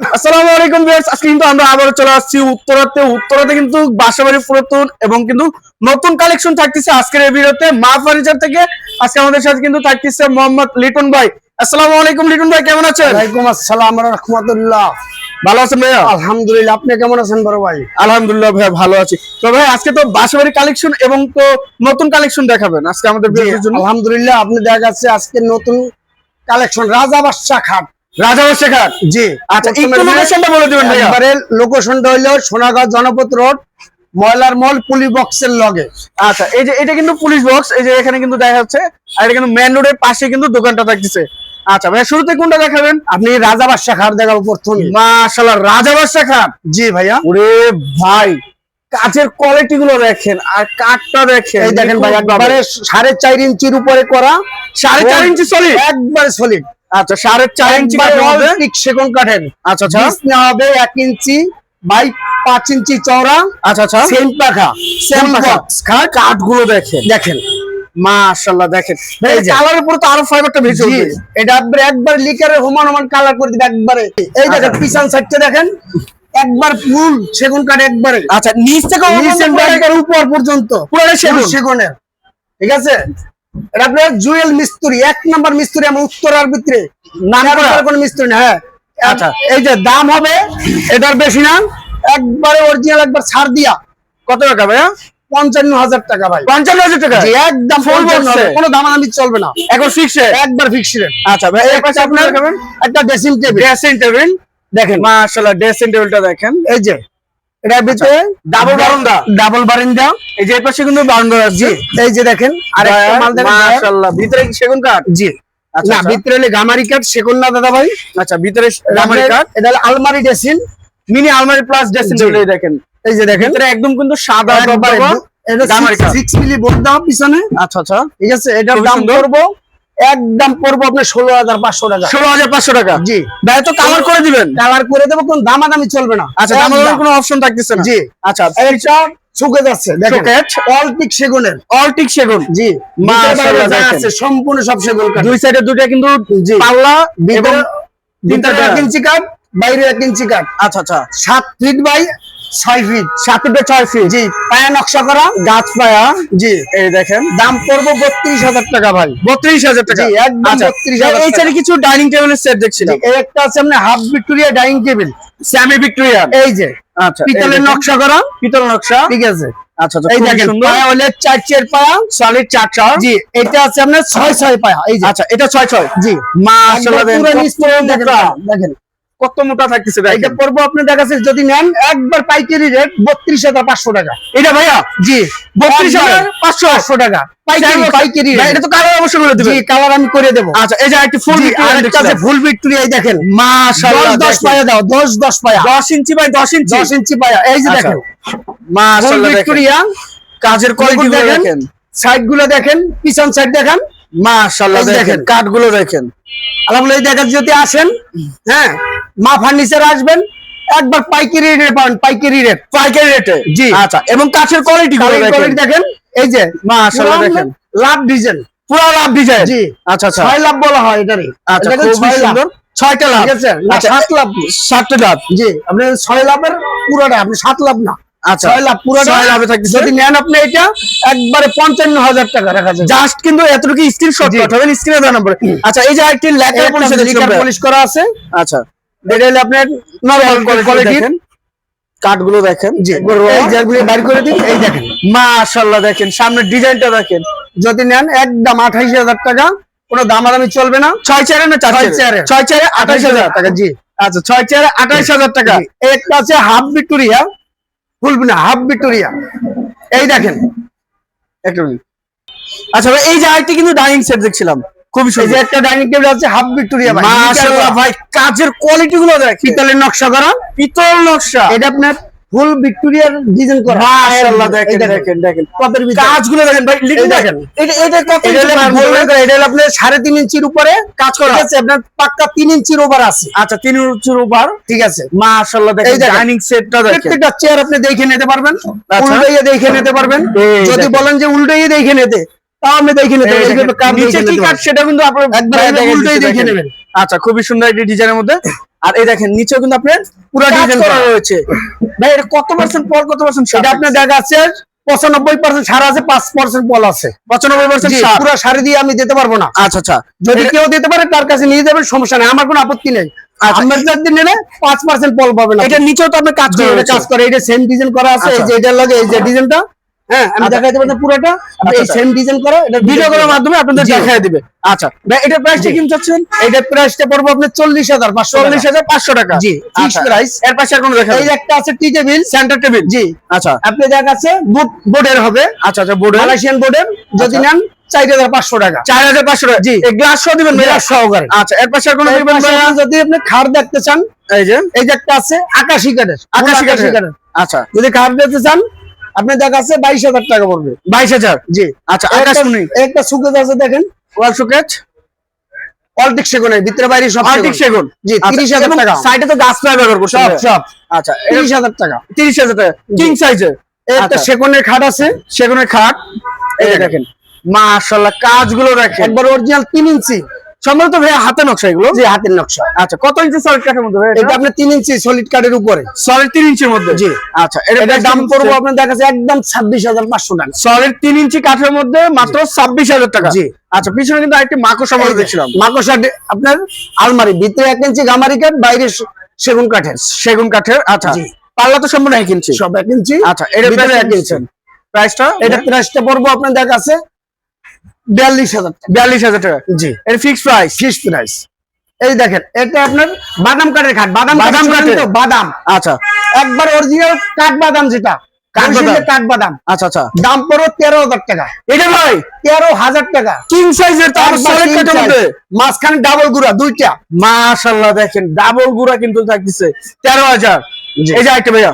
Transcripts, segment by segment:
আসসালামু আলাইকুম ভিউয়ার্স আজকে কিন্তু আমরা চলে আসছি উত্তরাতে। উত্তরাতে কিন্তু বাসাবাড়ি পুরাতন এবং কিন্তু নতুন কালেকশন থাকতেছে আজকের এই ভিডিওতে। মা ফার্নিচার থেকে আজকে আমাদের সাথে কিন্তু থাকতেছে মোহাম্মদ লিটন ভাই। আসসালামু আলাইকুম লিটন ভাই কেমন আছেন? ওয়ালাইকুম আসসালাম রহমতুল্লাহ। ভালো আছেন ভাইয়া? আলহামদুলিল্লাহ আপনি কেমন আছেন বড় ভাই? আলহামদুলিল্লাহ ভাইয়া ভালো আছি। তো ভাই আজকে তো বাসাবাড়ি কালেকশন এবং তো নতুন কালেকশন দেখাবেন আজকে আমাদের আলহামদুলিল্লাহ আপনি দেখা যাচ্ছে আজকে নতুন কালেকশন রাজা বাদশা খাট। শেখার? জি। আচ্ছা একটু লোকেশনটা বলে দিবেন ভাইয়া। একবারে লোকেশনটা সোনাগাঁও জনপথ রোড ময়লার মল পুলি বক্সের লগে। আচ্ছা এই যে এটা কিন্তু পুলিশ বক্স এই যে এখানে কিন্তু দেখা যাচ্ছে আর এটা কিন্তু মেন রোডের পাশে কিন্তু দোকানটা থাকতেছে। আচ্ছা ভাই শুরুতে কোনটা দেখাবেন? আপনি রাজা বাদশা খাট দেখাবো প্রথমে। মাশাআল্লাহ রাজা বাদশা জি ভাইয়া। ওরে ভাই কাঠের কোয়ালিটি গুলো দেখেন আর কাঠটা দেখেন। এই দেখেন ভাই একবারে সাড়ে চার ইঞ্চির উপরে করা সাড়ে চার ইঞ্চি সলিড একবারে সলিড আচ্ছা সাড়ে চার ইঞ্চি সেগুন কাঠের। আচ্ছা আচ্ছা। হবে এক ইঞ্চি বাই পাঁচ ইঞ্চি চওড়া। আচ্ছা আচ্ছা। সেম পাখা সেম দেখেন। দেখেন। তো আরও ফাইবারটা বেশি এটা একবারে হোমান হোমান কালার করে দিবে একবারে। এই দেখেন আচ্ছা। পিছন সাইডটা দেখেন। একবার ফুল সেগুন কাঠ একবারে। আচ্ছা নিচ থেকে উপর পর্যন্ত। সেগুন। সেগুনের। ঠিক আছে? এটা আপনার জুয়েল মিস্ত্রি এক নাম্বার মিস্ত্রি আমার উত্তরার ভিতরে? কোন মিস্ত্রি না হ্যাঁ। আচ্ছা। এই যে দাম হবে এটার বেশি না একবারে অরিজিনাল একবার ছাড় দিয়া। কত টাকা ভাইয়া? পঞ্চান্ন হাজার টাকা ভাই। পঞ্চান্ন হাজার টাকা? একদম কোনো চলবে না। এখন একবার ফিক্স আচ্ছা ভাই আপনার একটা ড্রেসিং টেবিল ড্রেসিং টেবিল দেখেন। মাশাআল্লাহ ড্রেসিং টেবিলটা দেখেন। এই যে এটার ভিতরে double বারান্দা। ডাবল বারান্দা এই যে পাশে কিন্তু বারান্দা আছে এই যে দেখেন আর একটা মাল দেখেন মাশাআল্লাহ ভিতরে সেগুন কাঠ জি আচ্ছা, না আচ্ছা। ভিতরে হলে গামারি কাঠ সেগুন না দাদা ভাই আচ্ছা ভিতরে আলমারি কাঠ এটা হলো আলমারি মিনি আলমারি প্লাস। দেখেন এই যে দেখেন ভিতরে একদম কিন্তু সাদা। গামারি কাঠ। সিক্স মিলি বোর্ড পিছনে আচ্ছা আচ্ছা ঠিক আছে এটার দাম সুন্দর। একদম পড়ব আপনার ষোলো হাজার পাঁচশো টাকা। ষোলো হাজার পাঁচশো টাকা? জি। ভাই তো কালার করে দিবেন? কালার করে দেবো কোন দামাদামি চলবে না। আচ্ছা দামাদামি কোনো অপশন থাকতেছে না? জি। আচ্ছা এটা শুকে যাচ্ছে দেখেন। All pick সেগুনের। অলটিক সেগুন? জি। আছে সম্পূর্ণ সব সেগুন দুই সাইডে দুইটা কিন্তু। পাল্লা এবং তিনটা ইঞ্চি কাঠ বাইরে এক ইঞ্চি কাঠ আচ্ছা আচ্ছা। সাত ফিট বাই ছয় ফিট সাত ফিট ছয় ফিট জি। পায়া নকশা করা গাছ পায়া। জি। এই দেখেন। দাম পড়ব বত্রিশ হাজার টাকা ভাই। বত্রিশ হাজার টাকা। একদম আচ্ছা। 32,000 এই সাইডে কিছু ডাইনিং টেবিলের সেট দেখছিলাম। এই একটা আছে আপনার half Victoria dining table semi Victoria এই যে। আচ্ছা পিতলের নকশা করা। পিতল নকশা। ঠিক আছে। আচ্ছা আচ্ছা এই দেখেন সুন্দর। পায়া হলে চার চের পায়া। সলিড চারটা জি এটা আছে আপনার ছয় ছয় পায়া। এই যে। আচ্ছা এটা ছয় ছয়। জি। মাশাআল্লাহ দেখেন। কত মোটা থাকতেছে এটা পড়ব আপনি দেখাচ্ছে যদি নেন একবার পাইকারি রেট বত্রিশ হাজার পাঁচশো টাকা। এটা ভাইয়া? জি। বত্রিশ হাজার পাঁচশো পাঁচশো টাকা। পাইকারি পাইকারি এটা তো কালার অবশ্যই করে দিবেন। কালার আমি করে দেবো। আচ্ছা এই যে একটি ফুল আরেকটা আছে ফুল ভিক্টোরিয়া এই দেখেন। দশ মাশাআল্লাহ দশ পায়া দাও দশ দশ পায়া। দশ ইঞ্চি বাই ইঞ্চি। পায়া এই যে আচ্ছা। দেখেন। মাশাআল্লাহ ভিক্টোরিয়া কাজের কোয়ালিটি দেখেন সাইডগুলো দেখেন পিছন সাইড দেখেন। মাশাআল্লাহ দেখেন। দেখেন। কাঠগুলো দেখেন। আলহামদুলিল্লাহ দেখেন যদি আসেন হ্যাঁ মা ফার্নিচার আসবেন একবার পাইকারি রেট পাবেন পাইকারি রেট পাইকারি রেটে জি। আচ্ছা এবং কাঠের কোয়ালিটি কোয়ালিটি দেখেন। এই যে মাশাআল্লাহ পুরো দেখেন। লাভ ডিজাইন পুরো লাভ ডিজাইন জি। আচ্ছা আচ্ছা। ছয় লাভ বলা হয় এটারে আচ্ছা ছয় সুন্দর। ছয়টা লাভ। ঠিক আছে আচ্ছা সাত লাভ। সাতটা লাভ। জি আপনি ছয় লাভের পুরোটা আপনি সাত লাভ না। আচ্ছা ছয় লাভ পুরোটা ছয় লাভে থাকতেছে যদি নেন আপনি এটা একবারে পঞ্চান্ন হাজার টাকা রাখা যাবে। জাস্ট কিন্তু এতটুকু স্ক্রিনশট জি। পাঠাবেন স্ক্রিনে দেওয়া নম্বরে আচ্ছা এই যে আরেকটি পলিশ করা আছে। আচ্ছা। হলো আপনার নরমাল কোয়ালিটি কোয়ালিটি দেখেন। কাঠগুলো দেখেন। বাইর করে দিন এই দেখেন। মাশাআল্লাহ দেখেন সামনে ডিজাইনটা দেখেন। যদি নেন একদম আঠাইশ হাজার টাকা কোনো দামাদামি চলবে না। ছয় চারে না ছয় চারে। ছয় চারে আঠাশ হাজার টাকা জি। আচ্ছা ছয় চারে আঠাশ হাজার টাকা। একটা আছে হাফ ভিক্টোরিয়া ফুল না হাফ ভিক্টোরিয়া। এই দেখেন। একটু আচ্ছা এই আরেকটি কিন্তু ডাইনিং সেট দেখছিলাম। খুবই যে একটা ডাইনিং টেবিল আছে হাফ ভিক্টোরিয়া ভাই। মাশাআল্লাহ ভাই কাজের কোয়ালিটি গুলো দেখেন। পিতলের নকশা করা। পিতল নকশা। এটা আপনার ফুল ভিক্টোরিয়ার ডিজাইন করা। মাশাআল্লাহ দেখেন দেখেন দেখেন। কপের ভিতরে। কাজগুলো দেখেন ভাই লিখুন দেখেন দেখেন। এটা এটা কত এটা হলো ইঞ্চি গোল্ডেন পাবেন? কালার, এটা হলো আপনার সাড়ে তিন ইঞ্চির উপরে কাজ করা। আছে আপনার পাক্কা তিন ইঞ্চির ওভার আছে। আচ্ছা তিন ইঞ্চির উপর ঠিক আছে। মাশাআল্লাহ দেখেন এই দেখেন। ডাইনিং সেটটা দেখেন। প্রত্যেকটা চেয়ার আপনি দেখে নিতে পারবেন। আচ্ছা। উল্টাইয়ে দেখে নিতে পারবেন। যদি বলেন যে উল্টাইয়ে দেখে নিতে। দেখে নিচে কি নিতে সেটা কিন্তু আপনার দেখে। নেবেন। আচ্ছা খুবই সুন্দর একটি ডিজাইনের মধ্যে। আর এই দেখেন নিচেও কিন্তু আপনার পুরো ডিজাইন করা রয়েছে। ভাই এটা কত পার্সেন্ট পল কত পার্সেন্ট এটা আপনার দেখা আছে পঁচানব্বই পার্সেন্ট সার আছে পাঁচ পার্সেন্ট আছে। পঁচানব্বই পার্সেন্ট পুরো শাড়ি দিয়ে আমি দিতে পারব না। আচ্ছা আচ্ছা। যদি কেউ দিতে পারে তার কাছে নিয়ে যাবেন সমস্যা নেই। আমার কোনো আপত্তি নেই। আচ্ছা। পাঁচ পার্সেন্ট পল এটা নিচেও তো আপনার কাজ করা কাজ করে। এটা সেম ডিজাইন করা আছে এই আচ্ছা। যে এটার লাগে এই যে ডিজাইনটা হ্যাঁ আমি আচ্ছা। দেখাইতে পুরোটা। আপনি এই। সেম ডিজাইন করা এটা ভিডিও করার মাধ্যমে আপনাদের দেখায় দিবে। আচ্ছা ভাই প্রাইসটা কি চাচ্ছেন? প্রাইসটা পড়ব আপনার টাকা। জি আচ্ছা। ফিক্স প্রাইস এর পাশে আর কোনো দেখা এই একটা আছে টি টেবিল সেন্টার টেবিল জি। আচ্ছা। আপনি দেখাচ্ছে বোর্ডের হবে। আচ্ছা আচ্ছা মালয়েশিয়ান বোর্ডের যদি। নেন চার হাজার পাঁচশো টাকা। চার হাজার পাঁচশো টাকা। জি। গ্লাস সহ দিবেন? সহকারে। আচ্ছা এর পাশে কোনো যদি আপনি খাট দেখতে চান এই যে। এই যে একটা আছে আকাশি কাঠের। আকাশি কাঠের। আচ্ছা। যদি খাট দেখতে চান আপনি দেখাচ্ছে বাইশ হাজার টাকা পড়বে। বাইশ হাজার? জি। আচ্ছা একটা- আকাশমণি একটা সুকেজ আছে দেখেন। ওয়াল শোকেজ অল্টিক সেগুনের ভিতরে বাইরে সব সেগুন। জি তিরিশ হাজার টাকা। সাইডে তো গাছ সব সব। আচ্ছা টাকা। কিং একটা আচ্ছা। সেগুনের খাট আছে সেগুনের খাট। এই দেখেন। মাশাআল্লাহ কাজগুলো দেখেন। একবার অরিজিনাল তিন ইঞ্চি সম্ভবত ভাইয়া হাতে নকশা এগুলো? যে হাতের নকশা। আচ্ছা কত ইঞ্চি সলিড কাঠের মধ্যে এটা? আপনার তিন ইঞ্চি সলিড কাঠের উপরে। সলিড তিন ইঞ্চির মধ্যে? জি। আচ্ছা এটা দাম পড়ব আপনার একদম ছাব্বিশ হাজার পাঁচশো টাকা। সলিড তিন ইঞ্চি কাঠের মধ্যে মাত্র ছাব্বিশ হাজার টাকা। জি। আচ্ছা পিছনে কিন্তু আরেকটি মাকড় সামনে দেখছিলাম। মাকড়সা ডে- আপনার আলমারি ভিতরে এক ইঞ্চি গামারি কাঠ বাইরে সেগুন কাঠের। সেগুন কাঠের আচ্ছা। জি। পাল্লা তো সম্পূর্ণ এক ইঞ্চি সব এক ইঞ্চি আচ্ছা এটা এক ইঞ্চি প্রাইসটা এটা প্রাইসটা পড়ব আপনার দেখাচ্ছে বিয়াল্লিশ হাজার বিয়াল্লিশ হাজার টাকা। জি। এটা ফিক্স প্রাইস ফিক্স প্রাইস এই দেখেন এটা আপনার বাদাম কাঠের খাট। বাদাম বাদাম কাঠের। আচ্ছা। একবার অরিজিনাল কাঠ বাদাম যেটা। কাঠ বাদাম। আচ্ছা আচ্ছা। দাম পড়ো তেরো হাজার টাকা। এটা ভাই? তেরো হাজার কিং সাইজের মাঝখানে ডাবল গুড়া দুইটা। মাশাআল্লাহ দেখেন ডাবল গুড়া কিন্তু থাকতেছে। তেরো হাজার। এই যে আরেকটা ভাইয়া।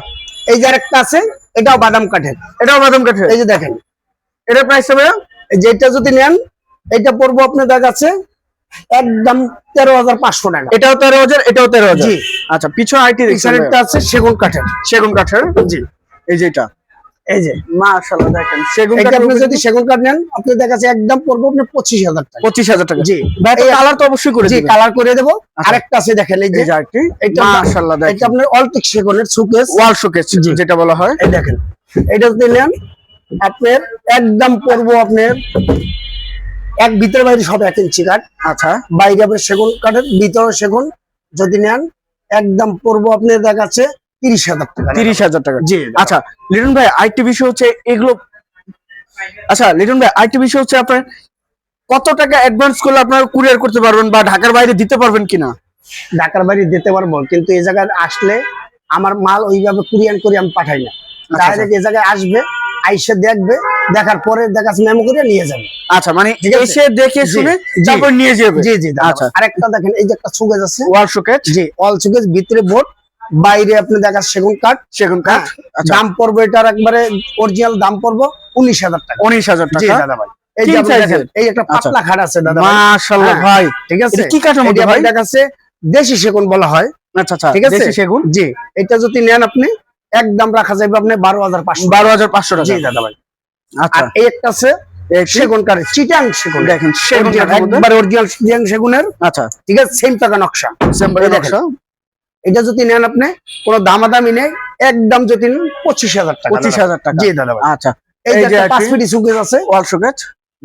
এই যে একটা আছে এটাও বাদাম কাঠের। এটাও বাদাম কাঠের। এই যে দেখেন। এটার প্রাইসটা ভাইয়া? এই যে এটা যদি নেন এটা পড়ব আপনার দেখাচ্ছে একদম তেরো হাজার পাঁচশো টাকা। এটাও তেরো হাজার এটাও তেরো হাজার? জি। আচ্ছা পিছনে আইটি আছে সেগুন কাঠের। সেগুন কাঠের? জি। এই যে এটা। এই যে। মাশাআল্লাহ দেখেন সেগুন আপনি যদি সেগুন কাঠ নেন একদম পড়ব আপনার পঁচিশ হাজার টাকা। পঁচিশ হাজার টাকা। জি। ভাই এই- কালার তো অবশ্যই করে জি কালার করে দেবো। আচ্ছা। আরেকটা আছে দেখেন এই যে। আরেকটি। এটা মাশাআল্লাহ এটা আপনার অল্টিক সেগুনের ওয়াল শোকেস জি। যেটা বলা হয়। এই দেখেন। এটা যদি নেন আপনার একদম পড়ব আপনার এক ভিতরে বাইরে সব এক ইঞ্চি কাঠ। আচ্ছা। বাইরে আপনার সেগুন কাঠের ভিতরে সেগুন যদি নেন একদম পড়ব আপনার দেখাচ্ছে তিরিশ হাজার টাকা। তিরিশ হাজার টাকা। জি আচ্ছা লিটন ভাই আরেকটি বিষয় হচ্ছে এগুলো আচ্ছা লিটন ভাই আরেকটি বিষয় হচ্ছে আপনার কত টাকা অ্যাডভান্স করলে আপনার কুরিয়ার করতে পারবেন বা ঢাকার বাইরে দিতে পারবেন কিনা? ঢাকার বাড়ি দিতে পারব কিন্তু এই জায়গায় আসলে আমার মাল ওইভাবে কুরিয়ান করে আমি পাঠাই না। আচ্ছা। ডাইরেক্ট এই জায়গায় আসবে আইসে দেখবে দেখার পরে দেখাচ্ছে মেমো করে নিয়ে যাবে। আচ্ছা মানে এসে দেখে শুনে তারপর নিয়ে যাবে? জি জি আচ্ছা। আরেকটা দেখেন এই যে একটা সুগেজ আছে। ওয়াল শোকেজ জি অল সুগেজ ভিতরে বোর্ড বাইরে আপনি দেখা সেগুন কাঠ। সেগুন কাঠ আচ্ছা। দাম পড়ব এটার একবারে অরিজিনাল দাম পড়ব উনিশ হাজার টাকা। উনিশ হাজার টাকা? দাদা ভাই। এই যে আপনি size দেখেন এর? এই একটা। পাতলা খাট আছে দাদা ভাই। মাশাআল্লাহ হ্যাঁ। ভাই। ঠিক আছে? এটা কি কাঠের মধ্যে ভাই ভাই? দেখাচ্ছে দেশি সেগুন বলা হয়। আচ্ছা আচ্ছা ঠিক আছে? দেশি সেগুন? জি এটা যদি নেন আপনি একদম রাখা যাবে আপনি বারো হাজার পাঁচশো। বারো হাজার পাঁচশো টাকা। দাদা ভাই। আচ্ছা। এই একটা আছে সেগুন কাঠের চিটাং সেগুন। দেখেন সেগুন Original, কাঠের মধ্যে। একবার অরিজিনাল চিটাং সেগুনের। আচ্ছা। ঠিক আছে সেম টাকা নকশা। এটা যদি নেন আপনি কোনো দামাদামি নেই একদম যদি নেন পঁচিশ হাজার টাকা পঁচিশ হাজার টাকা। জি দাদা ভাই। আচ্ছা। এই যে যে পাঁচ ফিটি সুকেজ আছে। ওয়াল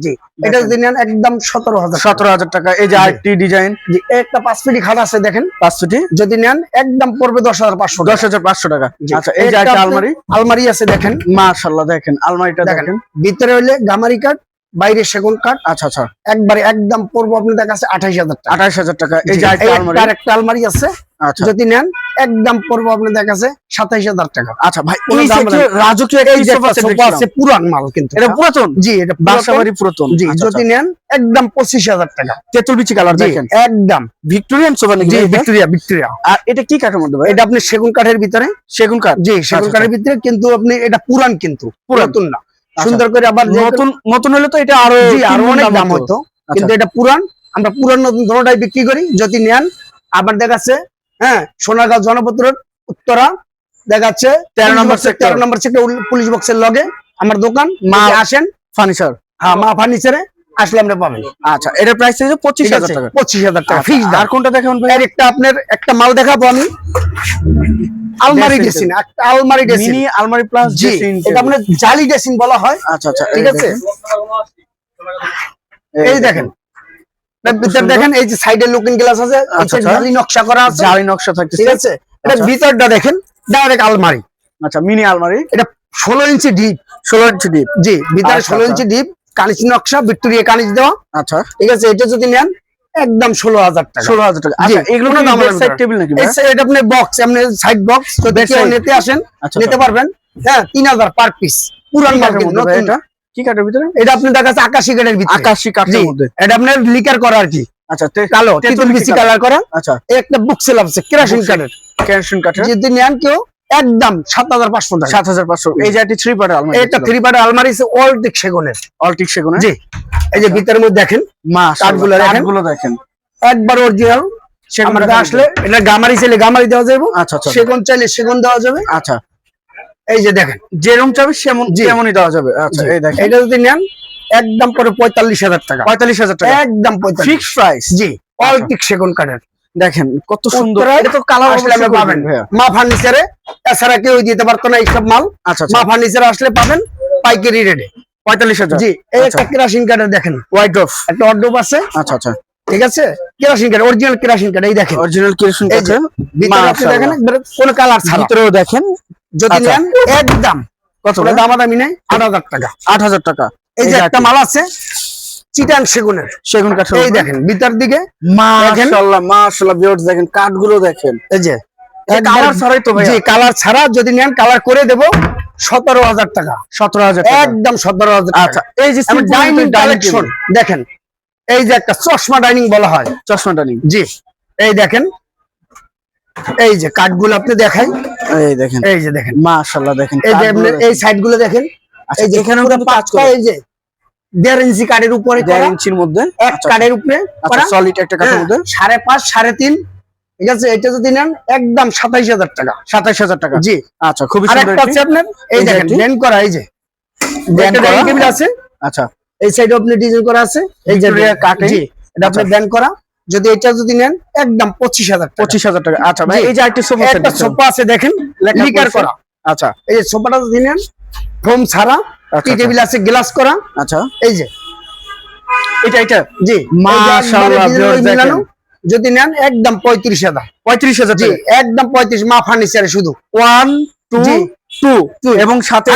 জি এটা যদি নেন একদম সতেরো হাজার সতেরো হাজার টাকা। এই যে আরেকটি ডিজাইন। জি একটা পাঁচ ফিটি খাট আছে দেখেন। পাঁচশোটি যদি নেন একদম পড়বে দশ হাজার পাঁচশো দশ হাজার পাঁচশো টাকা। আচ্ছা এই যে একটা একটা আলমারি? আলমারি আছে দেখেন। মাশাল্লাহ দেখেন আলমারিটা দেখেন ভিতরে হইলে গামারি কাঠ বাইরে সেগুন কাঠ। আচ্ছা আচ্ছা। একবারে একদম পড়ব আপনার কাছে আঠাইশ হাজার টাকা। আঠাশ হাজার টাকা। এই যে একটা আলমারি আছে যদি নেন একদম পড়ব আপনার কাছে সাতাইশ হাজার টাকা। আচ্ছা ভাই। রাজকীয় পুরান মাল কিন্তু। এটা পুরাতন? জি এটা বাসা পুরাতন। জি আচ্ছা, যদি নেন একদম পঁচিশ হাজার টাকা। আচ্ছা। তেঁতুল বিচি কালার দেখেন একদম ভিক্টোরিয়ান সোফা জি ভিক্টোরিয়া ভিক্টোরিয়া। আর এটা কি কাঠের মধ্যে এটা আপনি সেগুন কাঠের ভিতরে? সেগুন কাঠ। জি সেগুন আচ্ছা, কাঠের ভিতরে কিন্তু আপনি এটা পুরান কিন্তু। পুরাতন না। সুন্দর করে আবার নতুন নতুন হলে তো এটা আরও আরও অনেক দাম হতো। কিন্তু এটা পুরান। আমরা পুরান নতুন দোনোটাই বিক্রি করি। যদি নেন আবার দেখাচ্ছে হ্যাঁ সোনারগাঁও জনপত্র উত্তরা দেখাচ্ছে তেরো নম্বর তেরো নম্বর সেক্টর পুলিশ বক্সের লগে আমার দোকান মা- আসেন। ফার্নিচার হ্যাঁ মা ফার্নিচারে আসলে আপনি পাবেন। আচ্ছা এটার প্রাইস হচ্ছে পঁচিশ হাজার টাকা। পঁচিশ হাজার টাকা। আচ্ছা, ফিক্স আর কোনটা দেখাবেন ভাই? একটা আপনার একটা মাল দেখাবো আমি। আলমারি ড্রেসিন একটা আলমারি ড্রেসিন মিনি আলমারি প্লাস জি এটা আপনার জালি বলা হয়। আচ্ছা আচ্ছা ঠিক আছে? এই দেখেন। দেখেন এই যে সাইডে লুকিং গ্লাস আছে আচ্ছা, আচ্ছা। জালি নকশা করা আছে। জালি নকশা থাকতেছে। ঠিক আছে? এটা আচ্ছা। ভিতরটা দেখেন ডাইরেক্ট আলমারি। আচ্ছা মিনি আলমারি। এটা ষোলো ইঞ্চি ডিপ ষোলো ইঞ্চি ডিপ জি ভিতরে ষোলো। ইঞ্চি ডিপ কানিচ নকশা ভিক্টোরিয়া কানিচ দেওয়া। আচ্ছা। ঠিক আছে এটা যদি নেন একদম ষোলো হাজার টাকা। ষোলো হাজার টাকা। আচ্ছা এগুলো কি লাগবে সাইড টেবিল নাকি এটা আপনি বক্স আপনি সাইড বক্স কেউ Backside। নিতে আসেন আচ্ছা নিতে পারবেন। হ্যাঁ তিন হাজার পার পিস পুরান কিন্তু নতুন কি কাঠের ভিতরে? এটা আপনি দেখা আকাশি কাঠের ভিতরে। আকাশি কাঠের মধ্যে। এটা আপনার লিকার করা আর কি। আচ্ছা কালো তেতুল বিচি বিচি কালার করা। আচ্ছা। এই একটা বুক সেল আছে কেরাসিন কাঠের। ক্যানশন কাঠের? যদি নেন কেউ একদম সাত হাজার পাঁচশো টাকা। সাত হাজার পাঁচশো। এই যে থ্রি আলমারি এটা থ্রি পার্ট আলমারি অলটিক সেগুনের। অল্টিক সেগুনে জি এই যে ভিতরের মধ্যে দেখেন কাঠগুলো দেখেন। দেখেন। একবার অরিজিনাল সেগুন আসলে এটা গামারি চাইলে গামারি দেওয়া যাবে। আচ্ছা আচ্ছা। সেগুন চাইলে সেগুন দেওয়া যাবে। আচ্ছা। এই যে দেখেন। যেরকম চাবে সেমন জি। তেমনই দেওয়া যাবে। আচ্ছা এই দেখেন। এটা যদি নেন একদম পরে পঁয়তাল্লিশ হাজার টাকা। পঁয়তাল্লিশ হাজার টাকা। একদম ফিক্স প্রাইস জি অলটিক সেগুন কাঠের। দেখেন কত সুন্দর। এটা তো কালার আসলে আপনি পাবেন। মা ফার্নিচারে এছাড়া কেউ দিতে পারতো না এইসব মাল। আচ্ছা মা আচ্ছা ফার্নিচারে আসলে পাবেন পাইকারি রেটে পঁয়তাল্লিশ হাজার। জি এই আচ্ছা। একটা কেরাসিন কাঠের দেখেন। হোয়াইট ড্রপ একটা অর্ডব আছে। আচ্ছা আচ্ছা। ঠিক আছে? কেরাসিন কাঠ অরিজিনাল কেরাসিন কাঠ এই দেখেন। অরিজিনাল কিরসন যে, ভিতরে আপনি দেখেন কোনো কালার ছাড়া। ভিতরেও দেখেন। যদি আচ্ছা। নেন একদম। কত দামাদামি নেই আট হাজার টাকা। আট হাজার টাকা। এই যে একটা মাল আছে চিটাং সেগুনের। সেগুন কাঠের এই দেখেন ভিতর দিকে মাশাআল্লাহ মাশাআল্লাহ ভিউয়ার্স দেখেন কাঠগুলো দেখেন। এই যে কালার ছাড়াই তো ভাইয়া। জি কালার ছাড়া যদি নেন কালার করে দেব সতেরো হাজার টাকা। সতেরো হাজার একদম সতেরো হাজার আচ্ছা এই যে ডাইনিং কালেকশন দেখেন এই যে একটা চশমা ডাইনিং বলা হয়। চশমাটা নিন জি এই দেখেন এই যে কাঠগুলো আপনি দেখাই। এই দেখেন। এই যে দেখেন। মাশাআল্লাহ দেখেন এই যে এই সাইডগুলো দেখেন আচ্ছা, এই যে এখানেও পুরো কাজ এই যে দেড় ইঞ্চি কাঠের উপরে দেড় ইঞ্চির মধ্যে। এক আচ্ছা, কাঠের উপরে আচ্ছা সলিড একটা কাঠের হ্যাঁ, মধ্যে। সাড়ে পাঁচ সাড়ে তিন ঠিক আছে? এটা যদি নেন একদম সাতাইশ হাজার টাকা। সাতাইশ হাজার টাকা। জি। আচ্ছা খুবই সুন্দর একটা। আছে আপনার এই দেখেন একটি। করা এই যে। Band করা। আছে। আচ্ছা। এই সাইডে আপনি ডিজাইন করা আছে। এই যে কাঠে। এটা আপনি আচ্ছা। ব্যান্ড করা। যদি এটা যদি নেন একদম পঁচিশ হাজার পঁচিশ হাজার টাকা। আচ্ছা ভাই এই যে একটি সোফা একটা সোফা আছে দেখেন লিকার করা। আচ্ছা। এই যে সোফাটা যদি নেন ফোম ছাড়া টি আচ্ছা, টেবিল আছে গ্লাস করা। আচ্ছা। এই যে। এটা এটা। জি। মাশাআল্লাহ, যদি নেন একদম পঁয়ত্রিশ হাজার। পঁয়ত্রিশ হাজার জি একদম পঁয়ত্রিশ মা ফার্নিচারে শুধু। One two. টু। এবং সাথে।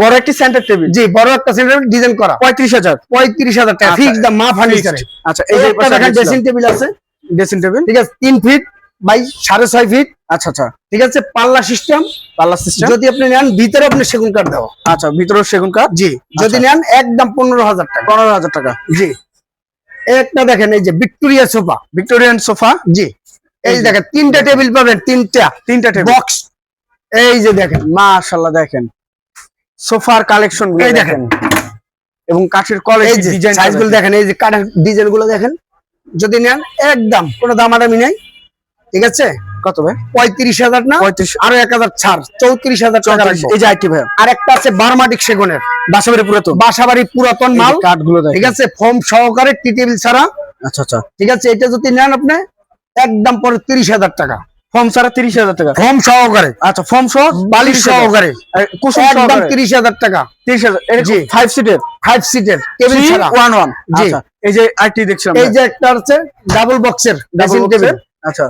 বড় একটি সেন্টার টেবিল জি বড় একটা সেন্টার ডিজাইন করা। পঁয়ত্রিশ হাজার। পঁয়ত্রিশ হাজার টাকা আচ্ছা, ফিক্স দাম মা ফার্নিচারে আচ্ছা এই দেখেন ড্রেসিং টেবিল আছে। ড্রেসিং টেবিল ঠিক আছে তিন ফিট বাই সাড়ে ছয় ফিট আচ্ছা আচ্ছা। ঠিক আছে পাল্লা সিস্টেম পাল্লা সিস্টেম যদি আপনি নেন ভিতরে আপনি সেগুন কাঠ দেওয়া। আচ্ছা ভিতরেও সেগুন কাঠ জি যদি নেন একদম পনেরো হাজার টাকা। পনেরো হাজার টাকা। জি। একটা দেখেন এই যে ভিক্টোরিয়া সোফা ভিক্টোরিয়ান সোফা জি। এই। দেখেন তিনটা টেবিল পাবেন তিনটা। তিনটা টেবিল বক্স এই যে দেখেন মাশাআল্লাহ দেখেন। সোফার কালেকশন দেখেন। এবং কাঠের কোয়ালিটি ডিজাইন সাইজগুলো দেখেন এই যে কাঠের ডিজাইনগুলো দেখেন। যদি নেন একদম কোনো দামাদামি নেই। ঠিক আছে? কত ভাই? পঁয়ত্রিশ হাজার না? পঁয়ত্রিশ। আরও এক হাজার ছাড় চৌত্রিশ হাজার টাকা এই যে আইটি ভাই আর একটা আছে বারমাটিক সেগুনের। বাসাবাড়ি পুরাতন। বাসাবাড়ি পুরাতন মাল। কাঠগুলো ঠিক আছে? সহকারে ছাড়া। আচ্ছা আচ্ছা। ঠিক আছে? এটা যদি নেন আপনি একদম পরে তিরিশ হাজার টাকা। ফর্ম ছাড়া তিরিশ হাজার টাকা। ফোম সহকারে। আচ্ছা ফর্ম সহ বালিশ সহকারে। কুসুম একদম তিরিশ হাজার টাকা। তিরিশ হাজার জি। ফাইভ সিটের ফাইভ সিটের টেবিল ছাড়া। ওয়ান ওয়ান জি। আচ্ছা এই যে আইটি দেখছিলাম এই যে একটা আছে ডাবল বক্সের ডাবল টেবিল আচ্ছা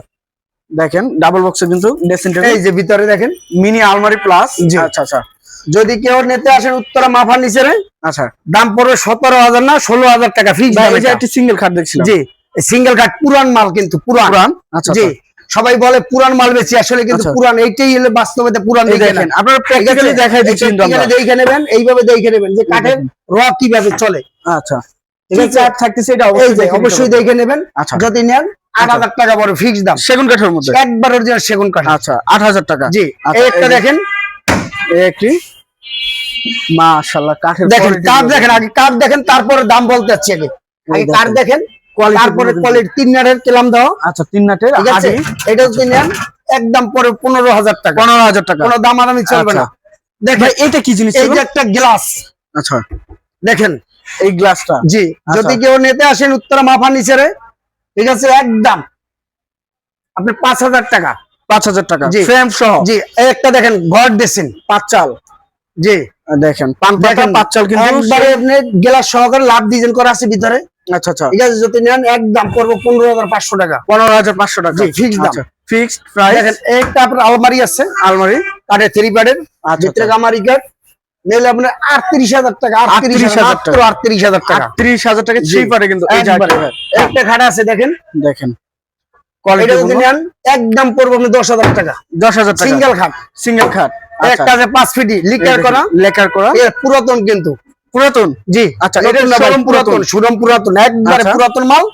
দেখেন ডাবল বক্সে কিন্তু ড্রেসিং এই যে ভিতরে দেখেন। মিনি আলমারি প্লাস জি। আচ্ছা আচ্ছা। যদি কেউ নিতে আসেন উত্তরা মা ফার্নিচারে আচ্ছা। দাম পড়বে সতেরো হাজার না ষোলো হাজার টাকা। ফিক্স এই যে একটি সিঙ্গেল খাট দেখছিলাম। জি সিঙ্গেল কাঠ পুরান মাল কিন্তু পুরান। পুরান? আচ্ছা জি। আচ্ছা। সবাই বলে পুরান মাল বেশি আসলে কিন্তু আচ্ছা। পুরান এইটাই হলো বাস্তবতে পুরান দেখেন আপনারা প্র্যাকটিক্যালি দেখাই দিচ্ছি দেখে নেবেন এইভাবে দেখে নেবেন যে কাঠের র কীভাবে চলে। আচ্ছা। অবশ্যই দেখে নেবেন। আচ্ছা। যদি নেন আট আচ্ছা। হাজার টাকা বড় ফিক্স দাম। সেগুন কাঠের মধ্যে? একবার অরিজিনাল সেগুন কাঠ। আচ্ছা আট হাজার টাকা। জি একটা দেখেন। একটি। কাঠের দেখেন দেখেন আগে দেখেন তারপরে দাম বলতে যাচ্ছি আগে। আগে কাঠ দেখেন তারপরে কোয়ালিটি তিন নাটের কেলাম দাও। আচ্ছা তিন নাটের ঠিক আছে? এটা যদি নেন একদম পরে পনেরো হাজার টাকা। পনেরো হাজার টাকা। কোনো দাম আদামি চলবে না। আচ্ছা। দেখেন এটা কি জিনিস এই যে একটা গ্লাস আচ্ছা। দেখেন এই গ্লাসটা জি আচ্ছা। যদি কেউ নিতে আসেন উত্তরা মা ফার্নিচারে ঠিক আছে একদম। আপনি পাঁচ হাজার টাকা। পাঁচ হাজার টাকা। ফ্রেম সহ? জি একটা দেখেন ঘর ডেসিন পাঁচ চাল জি। দেখেন পাঁচ চাল কিন্তু একবারে আপনি গ্লাস সহকারে লাভ ডিজাইন করা আছে ভিতরে। আচ্ছা আচ্ছা। ঠিক আছে যদি নেন একদম পড়ব পনেরো হাজার পাঁচশো টাকা। পনেরো হাজার পাঁচশো টাকা। দাম। ফিক্সড প্রাইস দেখেন একটা আপনার আলমারি আছে। আলমারি। কাঠের থ্রি পার্টের আচ্ছা ভিতরে গামারি কাঠ। নিলে আপনার আটত্রিশ হাজার টাকা আটত্রিশ 38,000 হাজার টাকা। আটত্রিশ হাজার টাকা। আটত্রিশ হাজার টাকা থ্রি কিন্তু। একটা খাট আছে দেখেন। দেখেন। একদম পড়ব আপনি দশ হাজার টাকা। দশ হাজার সিঙ্গেল খাট। সিঙ্গেল খাট। আচ্ছা। একটা আছে পাঁচ ফিটি লিকার করা। লেকার করা। পুরাতন কিন্তু। পুরাতন? জি। আচ্ছা, এটা না পুরাতন। শোরুম পুরাতন একবারে আচ্ছা। পুরাতন মাল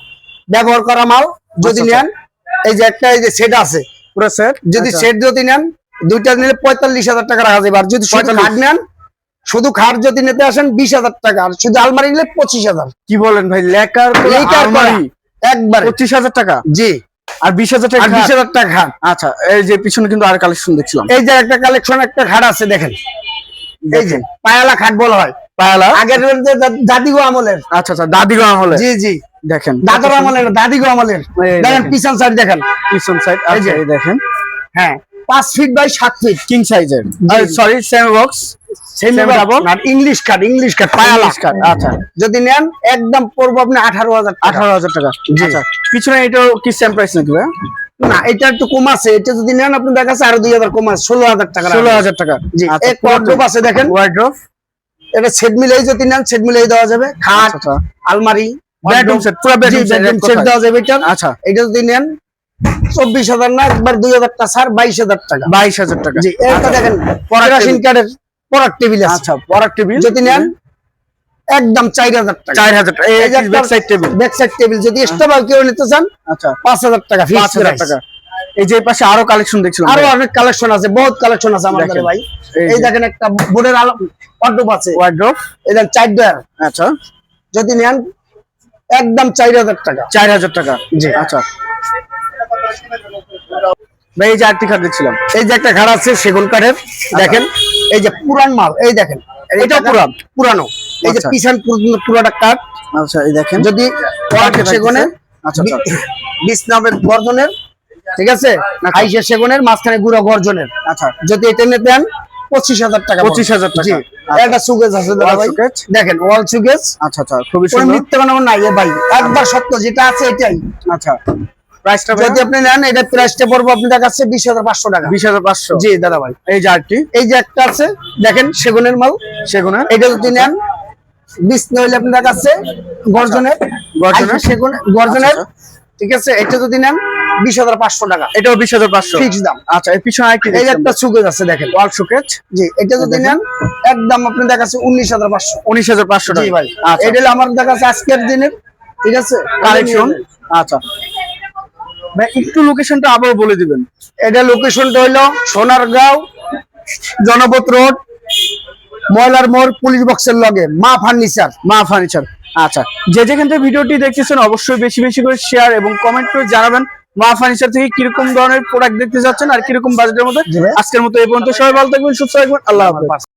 ব্যবহার করা মাল যদি আচ্ছা, নেন এই যে একটা এই যে সেট আছে। পুরো সেট যদি সেট যদি নেন দুইটা নিলে পঁয়তাল্লিশ হাজার টাকা রাখা যাবে। আর যদি শুধু 45 খাট নেন শুধু খাট যদি নিতে আসেন বিশ হাজার টাকা। আর শুধু আলমারি নিলে পঁচিশ হাজার। কি বলেন ভাই লেকার লিকার করা একবারে। পঁচিশ হাজার টাকা? জি। আর বিশ হাজার টাকা বিশ। হাজার টাকা খাট। আচ্ছা এই যে পিছনে কিন্তু আর কালেকশন দেখছিলাম। এই যে একটা কালেকশন একটা খাট আছে দেখেন। এই যে। পায়ালা খাট বলা হয়। পায়ালা? আগের দাদিগো আমলের। আচ্ছা আচ্ছা দাদিগো আমলে জি জি। দেখেন। দাদার আমলের দাদিগো আমলের। দেখেন। পিছন সাইড দেখেন। পিছন সাইড এই যে। আচ্ছা এই দেখেন। হ্যাঁ পাঁচ ফিট বাই সাত ফিট কিং সাইজের sorry same box English cut English cut পায়ালা। আচ্ছা। যদি নেন একদম পড়ব আপনি আঠারো হাজার টাকা। আঠারো হাজার টাকা। আচ্ছা পিছনে এটাও কি সেম প্রাইস নাকি ভাই? না এটা একটু কম আছে। এটা যদি নেন আপনি দেখা যাচ্ছে আরও দুই হাজার কম আছে ষোলো হাজার টাকা ষোলো হাজার টাকা। জি আচ্ছা এক ওয়ার্ড্রোব আছে দেখেন। ওয়ার্ড্রোপ এটা সেট মিলাই যদি নেন সেট মিলাই দেওয়া যাবে। খাট আচ্ছা আলমারি বেডরুম সেট পুরো বেডরুম সেট দেওয়া যাবে এটা। আচ্ছা। এটা যদি নেন চব্বিশ হাজার না একবার দুই হাজার টাকা স্যার বাইশ হাজার টাকা। বাইশ হাজার টাকা। জি এটা আচ্ছা। দেখেন কেরাসিন। কার্ডের পরাগ টেবিল আচ্ছা পরাগ টেবিল। যদি নেন একদম চার হাজার টাকা। চার হাজার টাকা। Back side table back side table যদি এক্সট্রা ভাবে কেউ নিতে চান আচ্ছা। পাঁচ হাজার টাকা পাঁচ হাজার টাকা। এই যে পাশে আরও কালেকশন দেখছিলাম আরও অনেক কালেকশন আছে বহুত কালেকশন আছে আমাদের দেখেন। ভাই। এই দেখেন একটা বোর্ডের আলো ওয়ার্ডরোব আছে। ওয়ার্ড্রোপ এই দেখেন চার ডয়ার আচ্ছা। যদি নেন একদম চার হাজার টাকা। চার হাজার টাকা। জি। আচ্ছা। ভাই এই যে আরটি খাট দেখছিলাম। এই যে একটা ঘাড় আছে সেগুন কাঠের। দেখেন। এই যে পুরান মাল এই দেখেন। এটা পুরান? পুরানো। এই যে আচ্ছা। পিছন পুরো- পুরোটা কাঠ। আচ্ছা এই দেখেন। যদি সেগুনের আচ্ছা আচ্ছা। বিষ্ণবের গর্জনের ঠিক আছে? আইসে সেগুনের মাঝখানে গুঁড়ো গর্জনের। আচ্ছা। যদি এটা নিতে দেন পঁচিশ হাজার টাকা পঁচিশ 25,000 টাকা। আচ্ছা। একটা সুগেজ আছে দাদা ভাই। দেখেন ওয়াল সুগেজ আচ্ছা আচ্ছা খুবই সুন্দর। মিথ্যে কোনো নাই এ ভাই। একবার সত্য যেটা আছে এটাই। আচ্ছা। প্রাইসটা যদি আপনি নেন এটা প্রাইসটা পড়ব আপনার কাছে বিশ হাজার পাঁচশো টাকা। বিশ হাজার পাঁচশো? জি দাদা ভাই। এই যে এই যে একটা আছে দেখেন সেগুনের মাল। সেগুনের? এটা যদি নেন বিশ নইলে আপনার কাছে গর্জনের। গর্জনের? আইসা সেগুন গর্জনের। আচ্ছা, ঠিক আছে এটা যদি নেন বিশ হাজার পাঁচশো টাকা। এটাও বিশ হাজার পাঁচশো? ফিক্স দাম। আচ্ছা পিছনে আরেকটি এই একটা সুগেজ আছে দেখেন। ওয়াল শোকেজ জি এটা যদি নেন একদম আপনি দেখাচ্ছে উনিশ হাজার পাঁচশো। উনিশ হাজার পাঁচশো টাকা। ভাই। আচ্ছা। এটা আমার দেখাচ্ছে আজকের দিনের ঠিক আছে? কালেকশন আচ্ছা। ভাই একটু লোকেশনটা আবার বলে দিবেন। এটা লোকেশনটা হইল সোনারগাঁও জনপথ রোড ময়লার মোড় পুলিশ বক্সের লগে মা ফার্নিচার। মা ফার্নিচার। আচ্ছা। যে যেখান থেকে ভিডিওটি দেখতেছেন অবশ্যই বেশি বেশি করে শেয়ার এবং কমেন্ট করে জানাবেন। মা ফার্নিচার থেকে কীরকম ধরনের প্রোডাক্ট দেখতে যাচ্ছেন আর কীরকম বাজেটের মধ্যে? আজকের মতো এই পর্যন্ত। সবাই ভালো থাকবেন সুস্থ থাকবেন। আল্লাহ হাফেজ।